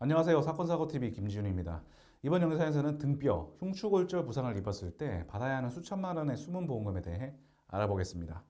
안녕하세요. 사건 사고TV 김지훈입니다. 이번 영상에서는 등뼈, 흉추골절 부상을 입었을 때 받아야 하는 수천만 원의 숨은 보험금에 대해 알아보겠습니다.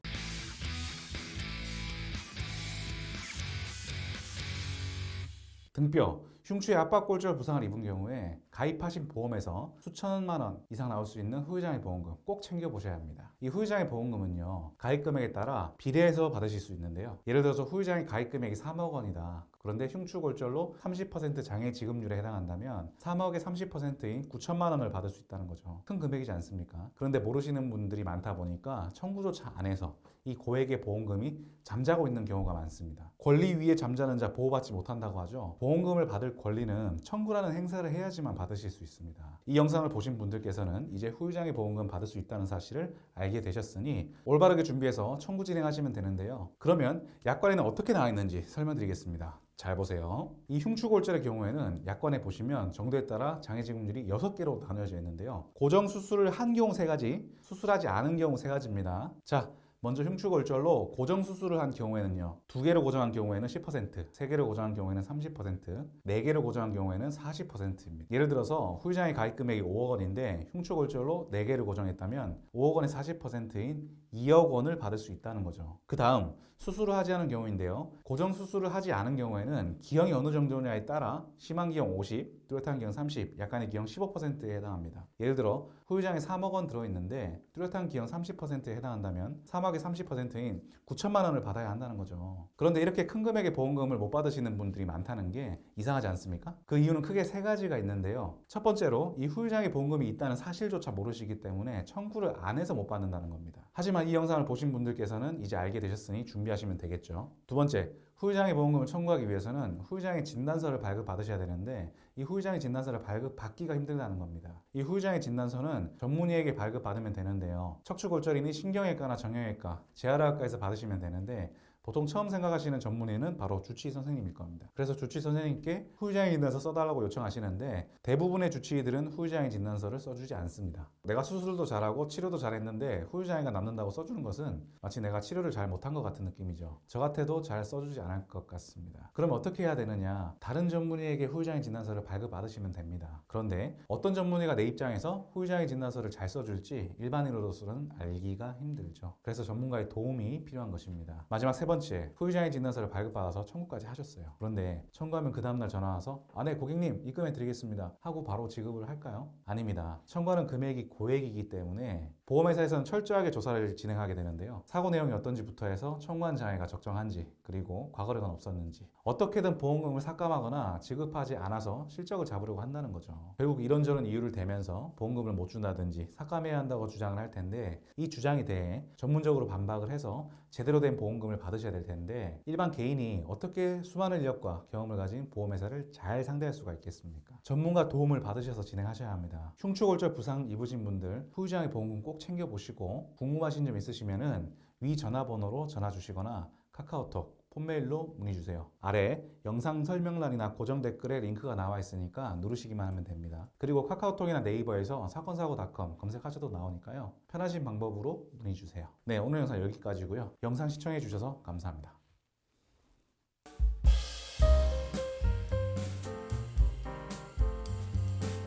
등뼈, 흉추의 압박골절 부상을 입은 경우에 가입하신 보험에서 수천만 원 이상 나올 수 있는 후유장애 보험금 꼭 챙겨보셔야 합니다. 이 후유장애 보험금은요, 가입 금액에 따라 비례해서 받으실 수 있는데요. 예를 들어서 후유장애 가입 금액이 3억 원이다. 그런데 흉추골절로 30% 장애 지급률에 해당한다면 3억의 30%인 9천만 원을 받을 수 있다는 거죠. 큰 금액이지 않습니까? 그런데 모르시는 분들이 많다 보니까 청구조차 안에서 이 고액의 보험금이 잠자고 있는 경우가 많습니다. 권리 위에 잠자는 자 보호받지 못한다고 하죠. 보험금을 받을 권리는 청구라는 행사를 해야지만 받으실 수 있습니다. 이 영상을 보신 분들께서는 이제 후유장애 보험금 받을 수 있다는 사실을 알게 되셨으니 올바르게 준비해서 청구 진행하시면 되는데요. 그러면 약관에는 어떻게 나와 있는지 설명드리겠습니다. 잘 보세요. 이 흉추골절의 경우에는 약관에 보시면 정도에 따라 장애 지급률이 6개로 나뉘어져 있는데요. 고정 수술을 한 경우 3가지, 수술하지 않은 경우 3가지입니다. 자, 먼저 흉추골절로 고정 수술을 한 경우에는요. 두 개로 고정한 경우에는 10%, 세 개로 고정한 경우에는 30%, 네 개로 고정한 경우에는 40%입니다. 예를 들어서 후유장애 가입 금액이 5억 원인데 흉추골절로 네 개를 고정했다면 5억 원의 40%인 2억 원을 받을 수 있다는 거죠. 그 다음 수술을 하지 않은 경우인데요. 고정 수술을 하지 않은 경우에는 기형이 어느 정도냐에 따라 심한 기형 50, 뚜렷한 기형 30, 약간의 기형 15%에 해당합니다. 예를 들어 후유장에 3억 원 들어있는데 뚜렷한 기형 30%에 해당한다면 3억의 30%인 9천만 원을 받아야 한다는 거죠. 그런데 이렇게 큰 금액의 보험금을 못 받으시는 분들이 많다는 게 이상하지 않습니까? 그 이유는 크게 세 가지가 있는데요. 첫 번째로 이 후유장애 보험금이 있다는 사실조차 모르시기 때문에 청구를 안 해서 못 받는다는 겁니다. 하지만 이 영상을 보신 분들께서는 이제 알게 되셨으니 준비하시면 되겠죠. 두 번째, 후유장애 보험금을 청구하기 위해서는 후유장애 진단서를 발급받으셔야 되는데 이 후유장애 진단서를 발급받기가 힘들다는 겁니다. 이 후유장애 진단서는 전문의에게 발급받으면 되는데요. 척추골절이니 신경외과나 정형외과, 재활의학과에서 받으시면 되는데 보통 처음 생각하시는 전문의는 바로 주치의 선생님일 겁니다. 그래서 주치의 선생님께 후유장애 진단서 써달라고 요청하시는데 대부분의 주치의들은 후유장애 진단서를 써주지 않습니다. 내가 수술도 잘하고 치료도 잘했는데 후유장애가 남는다고 써주는 것은 마치 내가 치료를 잘 못한 것 같은 느낌이죠. 저 같아도 잘 써주지 않을 것 같습니다. 그럼 어떻게 해야 되느냐? 다른 전문의에게 후유장애 진단서를 발급받으시면 됩니다. 그런데 어떤 전문의가 내 입장에서 후유장애 진단서를 잘 써줄지 일반인으로서는 알기가 힘들죠. 그래서 전문가의 도움이 필요한 것입니다. 마지막 세 번째, 후유장애 진단서를 발급받아서 청구까지 하셨어요. 그런데 청구하면 그 다음날 전화 와서 아, 네, 고객님 입금해 드리겠습니다. 하고 바로 지급을 할까요? 아닙니다. 청구하는 금액이 고액이기 때문에 보험회사에서는 철저하게 조사를 진행하게 되는데요. 사고 내용이 어떤지부터 해서 청구한 장애가 적정한지 그리고 과거력은 없었는지 어떻게든 보험금을 삭감하거나 지급하지 않아서 실적을 잡으려고 한다는 거죠. 결국 이런저런 이유를 대면서 보험금을 못 준다든지 삭감해야 한다고 주장을 할 텐데 이 주장에 대해 전문적으로 반박을 해서 제대로 된 보험금을 받으셔야 될 텐데 일반 개인이 어떻게 수많은 인력과 경험을 가진 보험회사를 잘 상대할 수가 있겠습니까? 전문가 도움을 받으셔서 진행하셔야 합니다. 흉추골절 부상 입으신 분들 후유장애 보험금 꼭 챙겨보시고 궁금하신 점 있으시면은 위 전화번호로 전화 주시거나 카카오톡 폰메일로 문의 주세요. 아래 영상 설명란이나 고정 댓글에 링크가 나와 있으니까 누르시기만 하면 됩니다. 그리고 카카오톡이나 네이버에서 사건사고닷컴 검색하셔도 나오니까요. 편하신 방법으로 문의 주세요. 네, 오늘 영상 여기까지고요. 영상 시청해 주셔서 감사합니다.